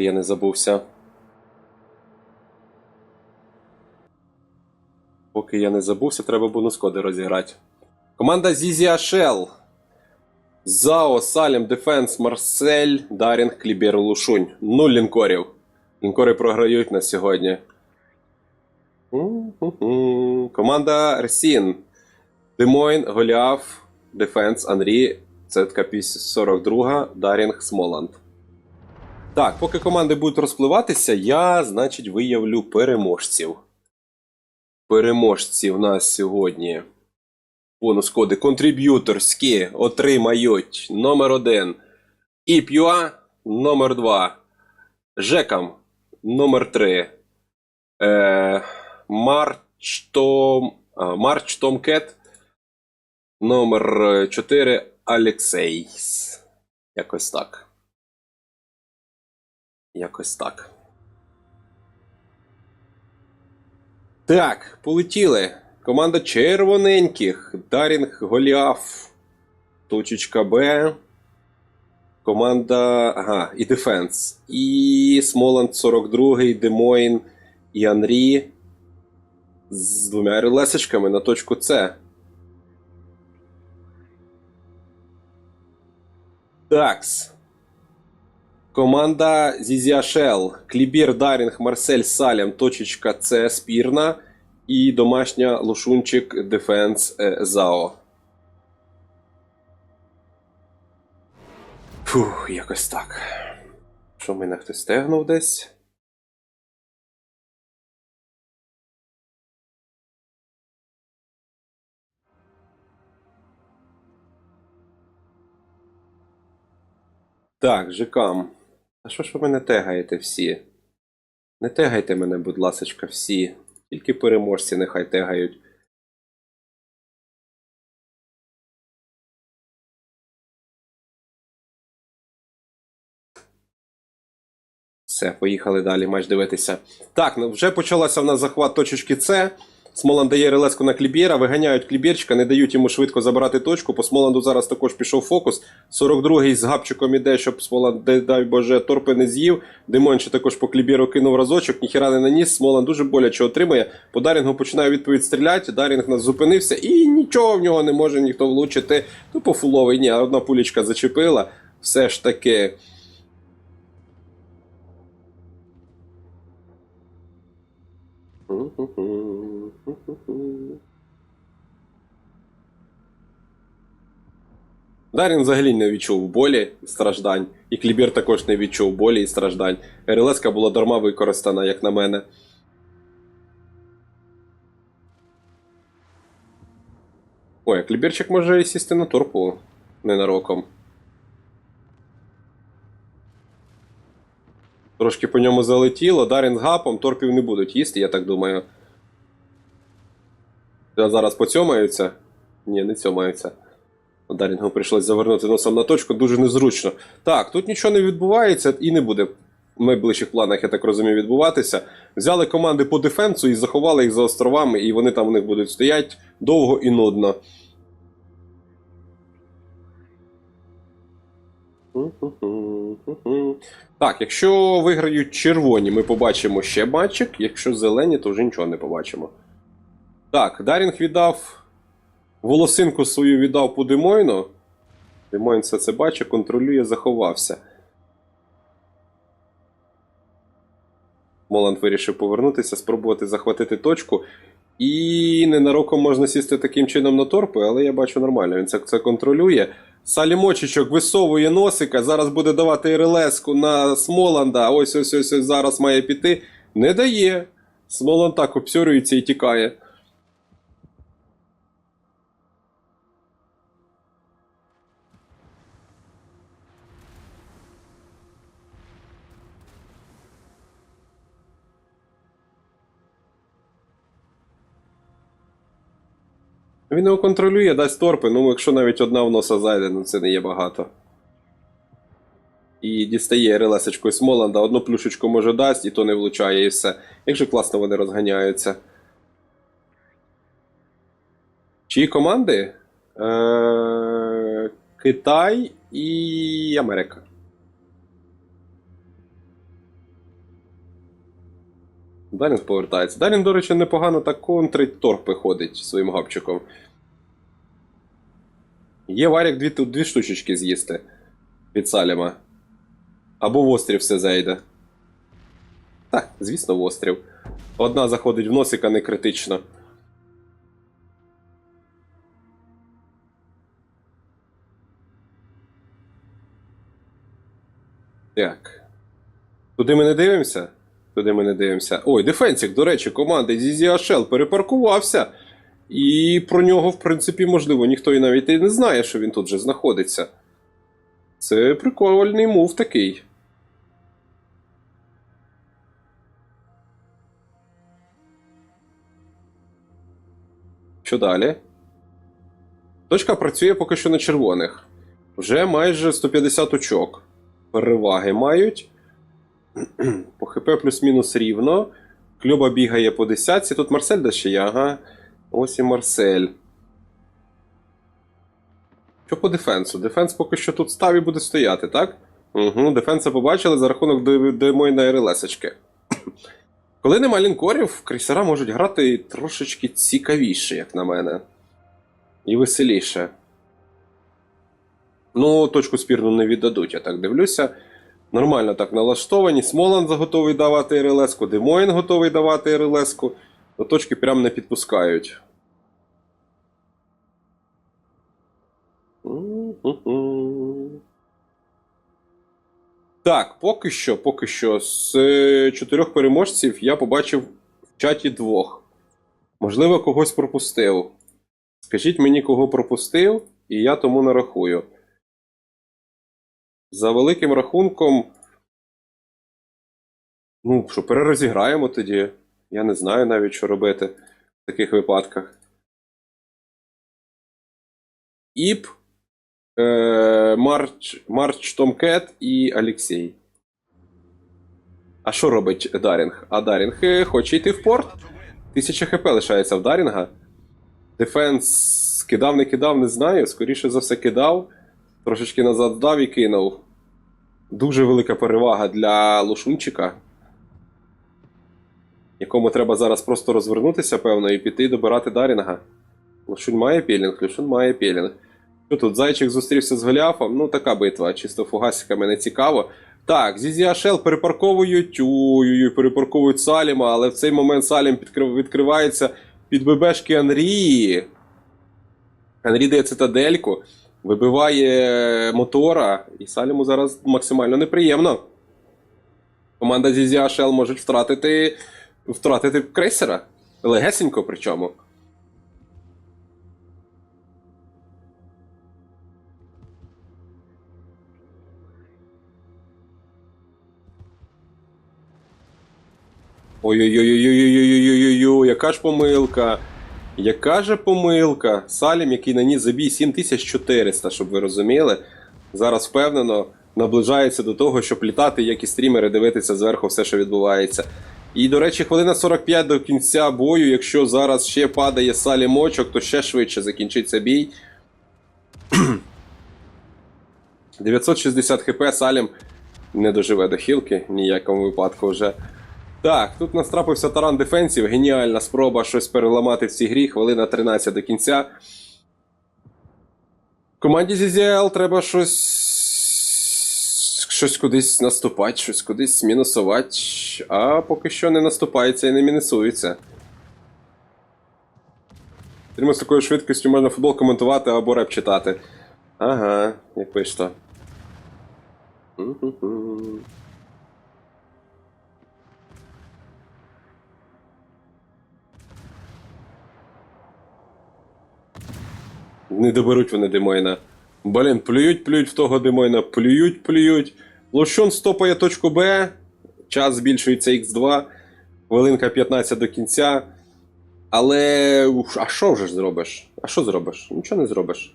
Поки я не забувся. Поки я не забувся, треба бонус-коди розіграти. Команда Зізія Шел. Зао, Салім, Дефенс, Марсель, Дарінг, Клібір, Лушунь. Нуль лінкорів. Лінкори програють на сьогодні. Команда Рсін. Демойн, Голіаф, Дефенс, Анрі, Цетка 42, Дарінг, Смоланд. Так, поки команди будуть розпливатися, я, значить, виявлю переможців. Переможці в нас сьогодні. Бонус коди контриб'юторські отримають номер 1 Іпюа номер 2 Жекам номер 3 е, Марч Том, а, Марч Томкет номер 4 Алексейс. Якось так. Якось так. Так, полетіли. Команда червоненьких. Дарінг Голіаф. Точечка Б. Команда. Ага, і Дефенс. І Смоланд 42, Демойн і Анрі. З двома релесочками на точку С. Такс. Команда Зізіашел, Клібір, Дарінг, Марсель, Салям, точечка С спірна і домашня Лушунчик Дефенс е, Зао. Фух, якось так. Що мене хтось стегнув десь? Так, Жикам. А що ж ви мене тегаєте всі? Не тегайте мене, будь ласочка, всі. Тільки переможці нехай тегають. Все, поїхали далі матч дивитися. Так, ну вже почалася в нас захват точечки С. Смоланд дає релеску на Клібєра, виганяють Клібєрчика, не дають йому швидко забирати точку. По Смоланду зараз також пішов фокус. 42-й з гапчиком іде, щоб Смоланд, дай, Боже, торпи не з'їв. Димон ще також по Клібєру кинув разочок, ніхіра не наніс. Смоланд дуже боляче отримує. По Дарінгу починає відповідь стріляти. Дарінг нас зупинився і нічого в нього не може ніхто влучити. Тупо фуловий. Ні, одна пулічка зачепила. Все ж таки. Дарін взагалі не відчув болі і страждань, і Клібір також не відчув болі і страждань. РЛСка була дарма використана, як на мене. Ой, а Клібірчик може сісти на торпу ненароком. Трошки по ньому залетіло, Дарін з гапом, торпів не будуть їсти, я так думаю. Зараз поцьомаються? Ні, не цьомаються. Дарінгу прийшлось завернути носом на точку, дуже незручно. Так, тут нічого не відбувається і не буде в найближчих планах, я так розумію, відбуватися. Взяли команди по дефенсу і заховали їх за островами, і вони там у них будуть стоять довго і нудно. Так, якщо виграють червоні, ми побачимо ще матчик. Якщо зелені, то вже нічого не побачимо. Так, Дарінг віддав волосинку свою віддав по Демойну. Демойн все це бачить, контролює, заховався. Моланд вирішив повернутися, спробувати захватити точку. І ненароком можна сісти таким чином на торпи, але я бачу нормально, він це, це контролює. Салімочечок висовує носика, зараз буде давати РЛС-ку на Смоланда. Ось ось ось ось зараз має піти. Не дає. Смоланд так обсюрюється і тікає. Він його контролює, дасть торпи, ну якщо навіть одна в носа зайде, ну це не є багато. І дістає релесочкою Смоланда, одну плюшечку може дасть, і то не влучає, і все. Як же класно вони розганяються. Чиї команди? Е- Китай і Америка. Дарінг повертається. Дарінг, до речі, непогано так контрить торпи ходить своїм гапчиком. Є варік дві, дві штучечки з'їсти від Саліма. Або в острів все зайде. Так, звісно, в острів. Одна заходить в носика не критично. Так. Туди ми не дивимося? Туди ми не дивимося. Ой, дефенсік, до речі, команда ZZHL перепаркувався. І про нього, в принципі, можливо, ніхто і навіть і не знає, що він тут вже знаходиться. Це прикольний мув такий. Що далі? Точка працює поки що на червоних. Вже майже 150 очок. Переваги мають. По ХП плюс-мінус рівно. Кльоба бігає по десятці. Тут Марсель де ще є, ага. Ось і Марсель. Що по дефенсу? Дефенс поки що тут став і буде стояти, так? Угу, дефенса побачили за рахунок демойної релесочки. Коли нема лінкорів, крейсера можуть грати трошечки цікавіше, як на мене. І веселіше. Ну, точку спірну не віддадуть, я так дивлюся. Нормально так налаштовані. Смолан готовий давати РЛС-ку, Демоін готовий давати РЛС-ку. До точки прям не підпускають. Так, поки що, поки що, з е, чотирьох переможців я побачив в чаті двох. Можливо, когось пропустив. Скажіть мені, кого пропустив, і я тому нарахую. За великим рахунком. Ну, що перерозіграємо тоді. Я не знаю навіть, що робити в таких випадках. Іп, е, Марч, Марч Томкет і Алексій. А що робить Дарінг? А Дарінг е, хоче йти в порт. Тисяча хп лишається в Дарінга. Дефенс кидав, не кидав, не знаю. Скоріше за все, кидав. Трошечки назад здав і кинув. Дуже велика перевага для Лушунчика, якому треба зараз просто розвернутися, певно, і піти добирати Дарінга. Лушунь має пілінг, Лушун має пілінг. Що тут, зайчик зустрівся з Голіафом? Ну, така битва, чисто фугасиками не цікаво. Так, ZZHL перепарковують, ой-ой-ой, перепарковують Саліма, але в цей момент Салім відкривається під ББшки Анрії. Анрі дає цитадельку, Вибиває мотора, і Саліму зараз максимально неприємно. Команда Зізі Шел може втратити втратити крейсера. Легесенько причому. Ой-ой-ой-ой-ой-ой-ой-ой-ой-ой, яка ж помилка. Яка же помилка? Салім, який наніс забій 7400, щоб ви розуміли, зараз впевнено наближається до того, щоб літати, як і стрімери, дивитися зверху все, що відбувається. І, до речі, хвилина 45 до кінця бою. Якщо зараз ще падає Салім очок, то ще швидше закінчиться бій. 960 хп Салім не доживе до хілки ніякому випадку вже. Так, тут настрапився таран дефенсів. Геніальна спроба щось переламати в цій грі. Хвилина 13 до кінця. Команді ZZL треба щось. Щось кудись наступати, щось кудись мінусувати. А поки що не наступається і не мінусується. Стрімно з такою швидкістю можна футбол коментувати або реп читати. Ага, як вийшло. Не доберуть вони Демойна. Блін, плюють, плюють в того Демойна, плюють, плюють. Лощун стопає точку Б. Час збільшується Х2. Хвилинка 15 до кінця. Але. уф, А що вже зробиш? А що зробиш? Нічого не зробиш.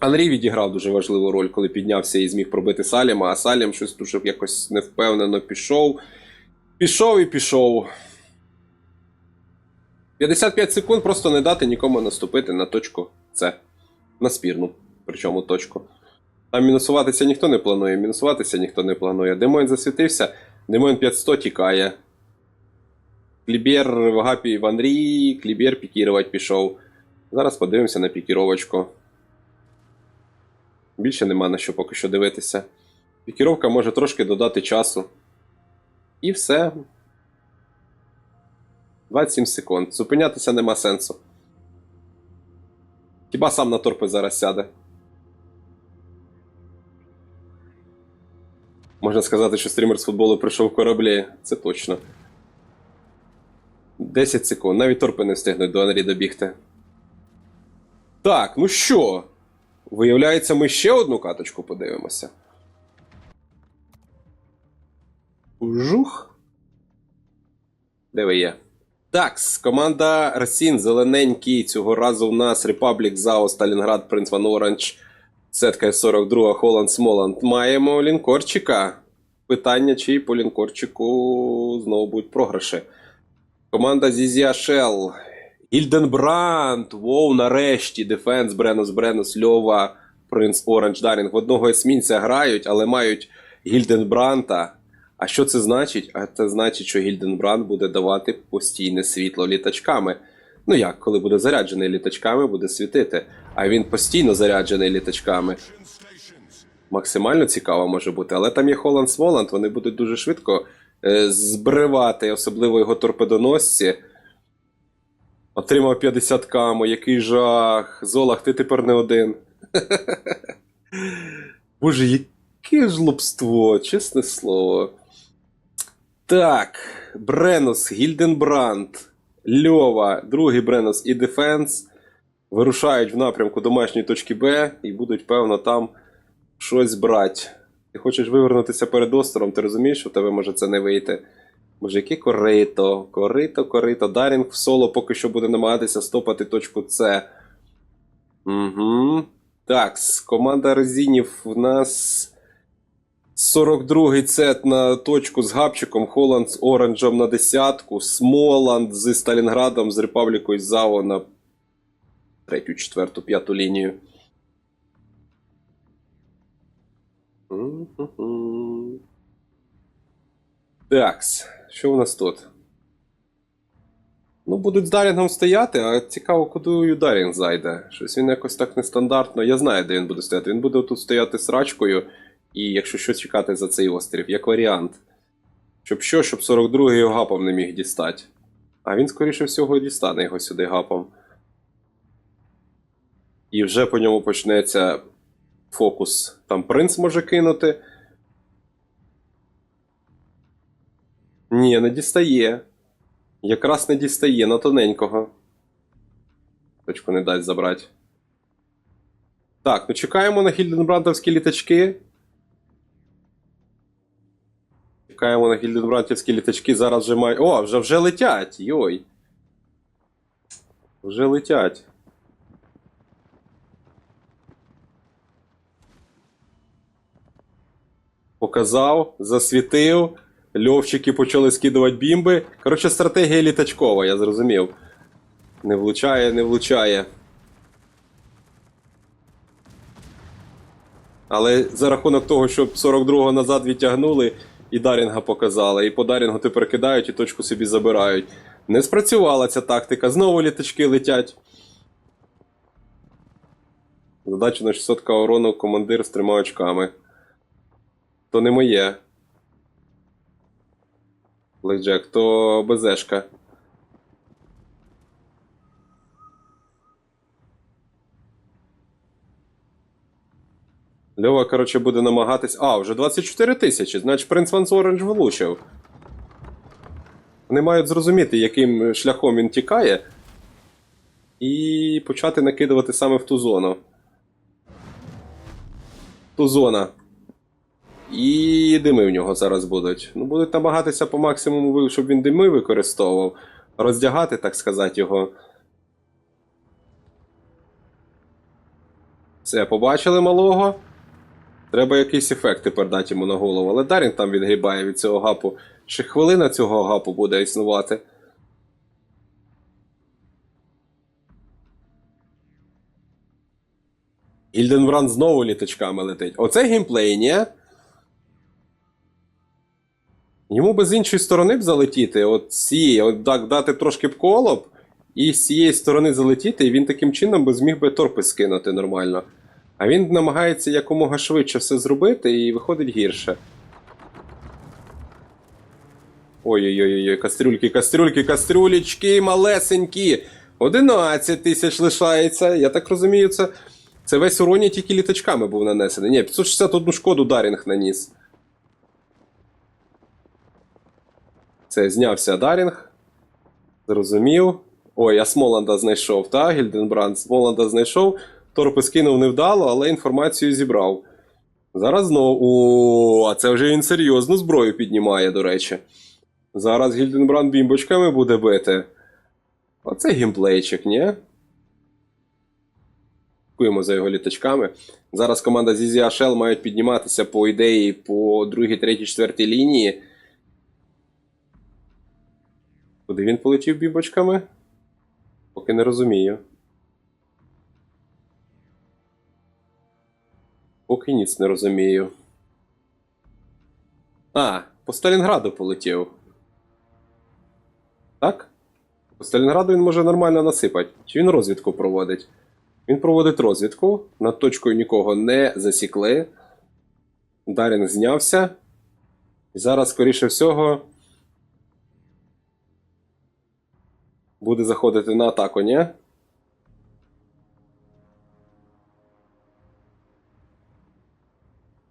Анрій відіграв дуже важливу роль, коли піднявся і зміг пробити Саліма, а Салім щось дуже якось невпевнено пішов. Пішов і пішов. 55 секунд просто не дати нікому наступити на точку С. На спірну. Причому точку. Там мінусуватися ніхто не планує, мінусуватися ніхто не планує. Демойн засвітився. Демон 500 тікає. Клібер в гапі в Анрі, Клібер пікірувати пішов. Зараз подивимося на пікіровочку. Більше нема на що поки що дивитися. Пікіровка може трошки додати часу. І все. 27 секунд. Зупинятися нема сенсу. Хіба сам на торпи зараз сяде? Можна сказати, що стрімер з футболу прийшов в кораблі. Це точно. 10 секунд. Навіть торпи не встигнуть до Анрі добігти. Так, ну що? Виявляється, ми ще одну каточку подивимося. Жух. Де ви є? Такс, команда Росін, зелененький. Цього разу в нас Republic, ЗАО, Сталінград, Принц Ван Оранж, Сетка 42, Холланд, Смоланд. Маємо лінкорчика. Питання, чи по лінкорчику знову будуть програші. Команда Зізія Шел. Гільденбранд. Воу, нарешті. Дефенс, Бренус, Бренус, Льова, Принц Оранж, Дарінг. В одного есмінця грають, але мають Гільденбранта. А що це значить? А це значить, що Гільденбранд буде давати постійне світло літачками. Ну як, коли буде заряджений літачками, буде світити. А він постійно заряджений літачками. Максимально цікаво може бути, але там є Холланд Смоланд, вони будуть дуже швидко е, збривати, особливо його торпедоносці. Отримав 50 камо, який жах. Золах, ти тепер не один. Боже, яке ж лобство, чесне слово. Так, Бренус, Гільденбранд, Льова, другий Бренус і Дефенс вирушають в напрямку домашньої точки Б і будуть, певно, там щось брати. Ти хочеш вивернутися перед островом, ти розумієш, що в тебе може це не вийти. Боже, яке корито, корито, корито. Дарінг в соло поки що буде намагатися стопати точку С. Угу. Так, команда резинів в нас 42-й сет на точку з гапчиком, Холланд з Оранжем на десятку, Смоланд зі Сталінградом, з Репаблікою ЗАО на третю, четверту, п'яту лінію. Такс, що у нас тут? Ну, будуть з Дарінгом стояти, а цікаво, куди Дарінг зайде. Щось він якось так нестандартно. Я знаю, де він буде стояти. Він буде тут стояти з рачкою, і якщо що чекати за цей острів, як варіант. Щоб що, щоб 42-й його гапом не міг дістати. А він, скоріше всього, дістане його сюди гапом. І вже по ньому почнеться фокус. Там принц може кинути. Ні, не дістає. Якраз не дістає на тоненького. Точку не дасть забрати. Так, ну чекаємо на гільденбрантовські літачки. Чекаємо на гільденбрантівські літачки. Зараз вже мають. О, вже вже летять! Йой. Вже летять. Показав, засвітив. Льовчики почали скидувати бімби. Коротше, стратегія літачкова, я зрозумів. Не влучає, не влучає. Але за рахунок того, що 42-го назад відтягнули, і Дарінга показали. І по Дарінгу тепер кидають і точку собі забирають. Не спрацювала ця тактика. Знову літачки летять. Задача на 600 к урону командир з трьома очками. То не моє. Блекджек, то БЗшка. Льова, коротше, буде намагатись. А, вже 24 тисячі, значить принц Ванс Оранж влучив. Вони мають зрозуміти, яким шляхом він тікає, і почати накидувати саме в ту зону. Ту зона. І дими в нього зараз будуть. Ну, будуть намагатися по максимуму, щоб він дими використовував. Роздягати, так сказати, його. Все, побачили малого. Треба якийсь ефект тепер дати йому на голову. Але Дарін там відгрібає від цього гапу. Ще хвилина цього гапу буде існувати. Гільденбранд знову літачками летить. Оце геймплей, ні? Йому би з іншої сторони б залетіти, от цієї, от так дати трошки б колоб, і з цієї сторони залетіти, і він таким чином би зміг би торпи скинути нормально. А він намагається якомога швидше все зробити і виходить гірше. Ой-ой-ой, кастрюльки, кастрюльки, кастрюлечки, малесенькі. 11 тисяч лишається. Я так розумію, це, це весь уроні тільки літачками був нанесений. Ні, 561 шкоду Дарінг наніс. Це знявся Дарінг. Зрозумів. Ой, я Смоланда знайшов, та, Гільденбранд? Смоланда знайшов. Торпи скинув невдало, але інформацію зібрав. Зараз знову. О, а це вже він серйозну зброю піднімає, до речі. Зараз Гільденбранд бімбочками буде бити. Оце геймплейчик, ні? Дякуємо за його літачками. Зараз команда Зізі Ашел мають підніматися по ідеї по другій, третій, четвертій лінії. Куди він полетів бімбочками? Поки не розумію. Поки ніц не розумію. А, по Сталінграду полетів. Так? По Сталінграду він може нормально насипати. Чи він розвідку проводить? Він проводить розвідку. Над точкою нікого не засікли. Дарінг знявся. І зараз, скоріше всього, буде заходити на атаку, ні?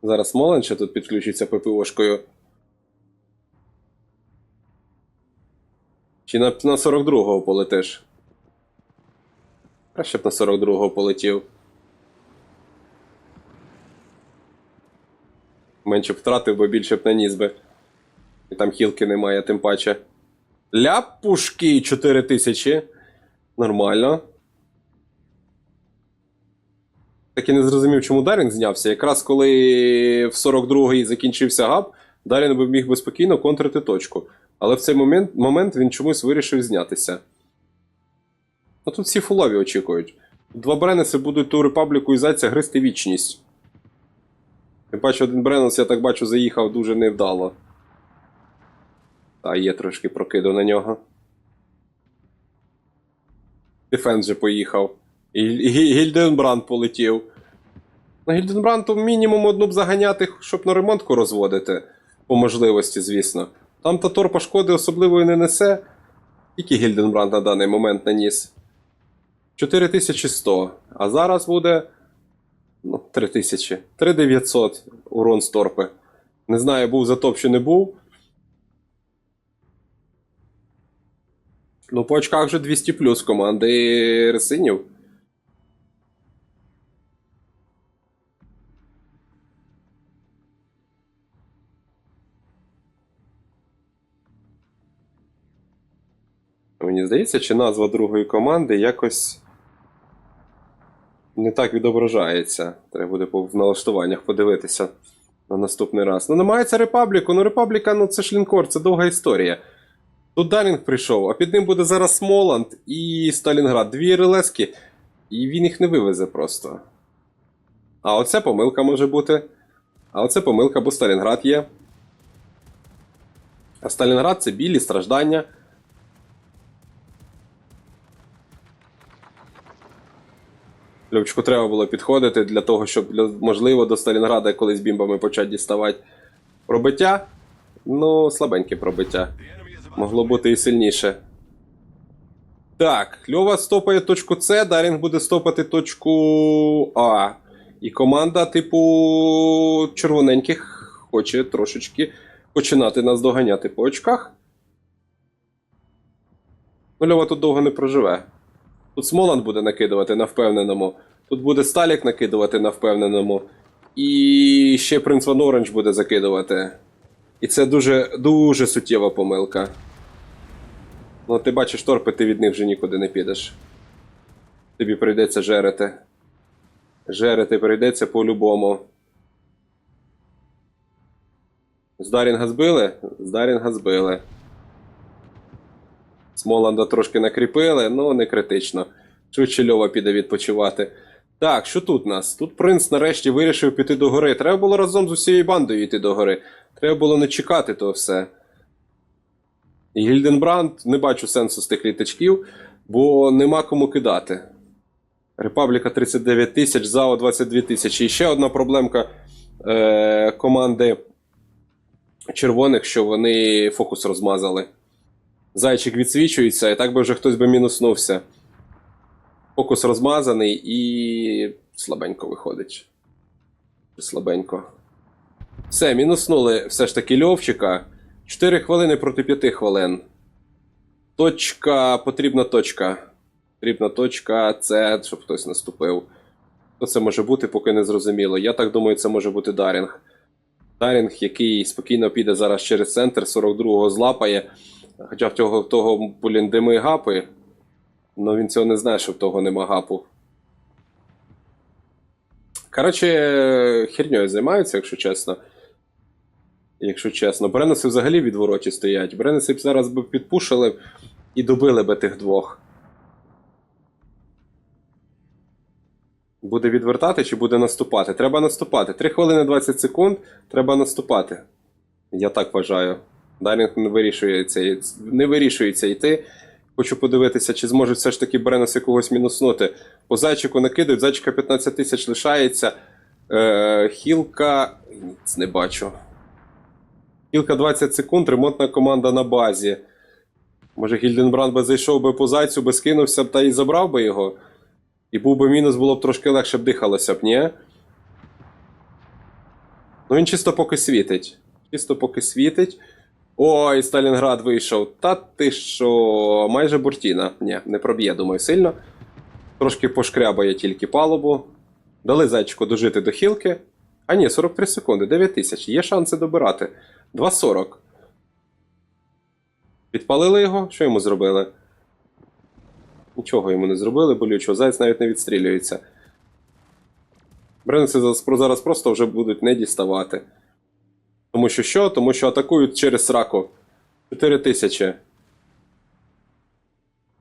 Зараз Смолен ще тут підключиться ППОшкою. Чи на, на 42-го полетиш? Краще б на 42-го полетів. Менше б втратив, бо більше б наніс би. І там хілки немає, тим паче. Ляпушки 4000. Нормально. Так і не зрозумів, чому Дарінг знявся. Якраз коли в 42-й закінчився габ, Дарінг би міг би спокійно контрити точку. Але в цей момент, момент він чомусь вирішив знятися. А тут всі фулові очікують. Два Бренеси будуть ту Репабліку і Зайця гристи вічність. Тим паче один Бренес, я так бачу, заїхав дуже невдало. Та є трошки прокиду на нього. Дефенс же поїхав. І, Гільденбранд полетів. На Гільденбранду мінімум одну б заганяти, щоб на ремонтку розводити. По можливості, звісно. Там та торпа шкоди особливої не несе. Тільки Гільденбранд на даний момент наніс. 4100. А зараз буде. Ну, 3000. 3900 урон з торпи. Не знаю, був затоп чи не був. Ну, по очках вже 200 плюс команди Ресинів. Мені здається, чи назва другої команди якось не так відображається. Треба буде в налаштуваннях подивитися на наступний раз. Ну, намагається Репабліку. Ну, Репабліка, ну це ж лінкор, це довга історія. Тут Дарінг прийшов, а під ним буде зараз Смоланд і Сталінград. Дві релески, і він їх не вивезе просто. А оце помилка може бути. А оце помилка, бо Сталінград є. А Сталінград це білі страждання. Любчику треба було підходити для того, щоб можливо до Сталінграда колись бімбами почати діставати пробиття. Ну, слабеньке пробиття. Могло бути і сильніше. Так, Льова стопає точку С, Дарінг буде стопати точку А. І команда, типу, червоненьких хоче трошечки починати нас доганяти по очках. Ну, Льова тут довго не проживе. Тут Смоланд буде накидувати на впевненому. Тут буде Сталік накидувати на впевненому. І ще Принц Ван Оранж буде закидувати. І це дуже дуже суттєва помилка. Ну, ти бачиш торпи, ти від них вже нікуди не підеш. Тобі прийдеться жерити. Жерити прийдеться по-любому. З Дарінга збили? З Дарінга збили. Смоланда трошки накріпили, ну не критично. Швидше Льова піде відпочивати. Так, що тут у нас? Тут принц нарешті вирішив піти до гори. Треба було разом з усією бандою йти до гори. Треба було не чекати то все. Гільденбранд не бачу сенсу з тих літачків, бо нема кому кидати. Репабліка 39 тисяч, ЗАО 22 тисячі. І ще одна проблемка е, команди червоних, що вони фокус розмазали. Зайчик відсвічується, і так би вже хтось би мінуснувся. Фокус розмазаний і слабенько виходить. Слабенько. Все, мінуснули все ж таки Льовчика. 4 хвилини проти 5 хвилин. Точка, потрібна точка. Потрібна точка, це щоб хтось наступив. Хто це може бути, поки не зрозуміло. Я так думаю, це може бути Дарінг. Дарінг, який спокійно піде зараз через центр, 42-го злапає. Хоча в того, в того блін, дими гапи. Ну він цього не знає, що в того нема гапу. Коротше, херньою займаються, якщо чесно. Якщо чесно. Бренеси взагалі відвороті стоять. Бренеси б зараз би підпушили і добили би тих двох. Буде відвертати чи буде наступати? Треба наступати. 3 хвилини 20 секунд. Треба наступати. Я так вважаю. Дарінг не вирішується, не вирішується йти. Хочу подивитися, чи зможуть все ж таки Бренеси когось мінуснути. По зайчику накидають, зайчика 15 тисяч лишається. Е, хілка. Ніц не бачу. Хілка 20 секунд, ремонтна команда на базі. Може, Гільденбранд би зайшов би по зайцю, би скинувся б та і забрав би його. І був би мінус, було б трошки легше б дихалося б, ні? Ну він чисто поки світить. Чисто поки світить. Ой, Сталінград вийшов. Та ти що, майже Буртіна. Ні, не проб'є, думаю, сильно. Трошки пошкрябає тільки палубу. Дали зайчику дожити до хілки. А ні, 43 секунди, 9 тисяч. Є шанси добирати. 2.40. Підпалили його? Що йому зробили? Нічого йому не зробили, болючого. Заяць навіть не відстрілюється. Бренеси зараз- зараз просто вже будуть не діставати. Тому що що? Тому що атакують через сраку. 4 тисячі.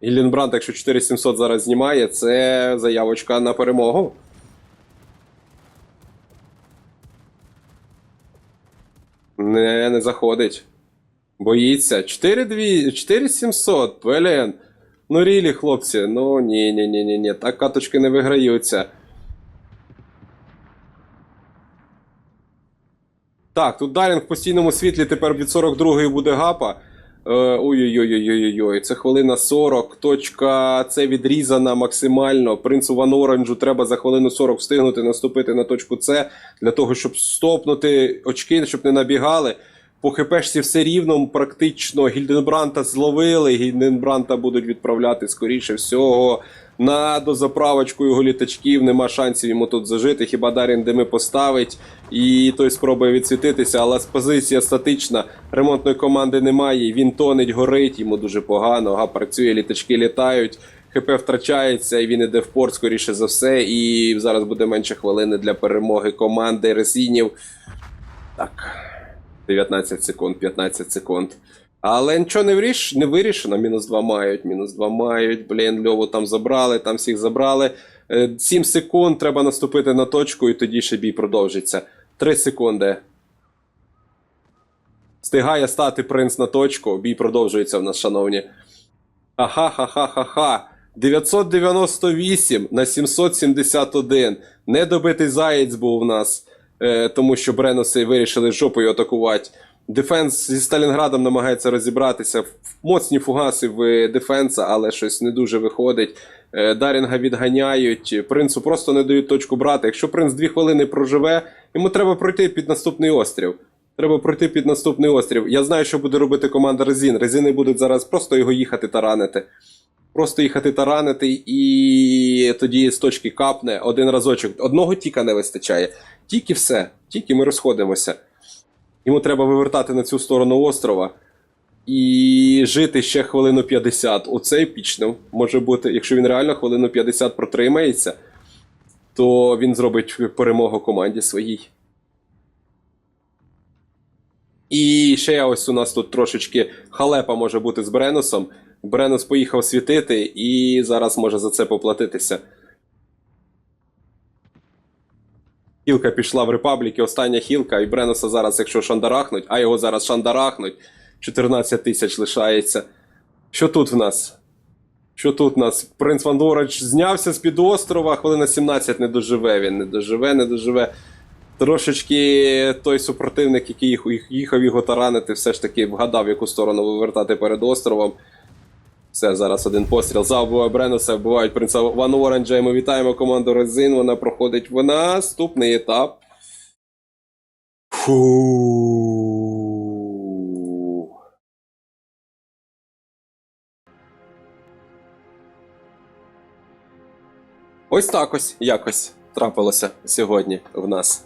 Гілленбранд, якщо 4700 зараз знімає, це заявочка на перемогу. Не, не заходить. Боїться. 4700, блін. Ну рілі, хлопці. Ну ні, ні, ні, ні, ні. Так каточки не виграються. Так, тут Дарінг в постійному світлі тепер від 42-ї буде гапа. Е, Ой-ой-ой-ой-ой, це хвилина 40. Точка С відрізана максимально. Принцу Ван Оранжу треба за хвилину 40 встигнути наступити на точку С для того, щоб стопнути очки, щоб не набігали. По хпшці все рівно практично Гільденбранта зловили. Гільденбранта будуть відправляти скоріше всього на дозаправочку його літачків. Нема шансів йому тут зажити. Хіба Дарін дими поставить і той спробує відсвітитися, але позиція статична. Ремонтної команди немає. Він тонеть, горить, йому дуже погано. Ага, працює, літачки літають. ХП втрачається, і він іде в порт, скоріше за все. І зараз буде менше хвилини для перемоги команди Ресінів. Так. 19 секунд, 15 секунд. Але нічого не, виріш... не вирішено. Мінус 2 мають, мінус 2 мають. Блін, Льову там забрали, там всіх забрали. 7 секунд, треба наступити на точку, і тоді ще бій продовжиться. 3 секунди. Стигає стати принц на точку. Бій продовжується в нас, шановні. Ага-ха-ха-ха-ха. 998 на 771. Недобитий заєць був у нас, е, тому що Бреноси вирішили жопою атакувати. Дефенс зі Сталінградом намагається розібратися. Моцні фугаси в дефенса, але щось не дуже виходить. Е, Дарінга відганяють. Принцу просто не дають точку брати. Якщо принц дві хвилини проживе, йому треба пройти під наступний острів. Треба пройти під наступний острів. Я знаю, що буде робити команда Резін. Резини будуть зараз просто його їхати таранити. Просто їхати таранити, і тоді з точки капне один разочок. Одного тіка не вистачає. Тільки все. Тільки ми розходимося. Йому треба вивертати на цю сторону острова і жити ще хвилину 50. Оце епічно може бути. Якщо він реально хвилину 50 протримається, то він зробить перемогу команді своїй. І ще ось у нас тут трошечки халепа може бути з Бреносом. Бренос поїхав світити і зараз може за це поплатитися. Хілка пішла в Репабліки, остання хілка, і Бреноса зараз, якщо шандарахнуть, а його зараз шандарахнуть. 14 тисяч лишається. Що тут в нас? Що тут в нас? Принц Вандорач знявся з під острова, хвилина 17 не доживе він, не доживе, не доживе. Трошечки той супротивник, який їх- їх- їхав його таранити, все ж таки вгадав, яку сторону вивертати перед островом. Все, зараз один постріл. Завбиває Бренуса, вбивають принца Ван Оранджа. І ми вітаємо команду Резин. Вона проходить в наступний етап. Фу. Ось так ось якось трапилося сьогодні в нас.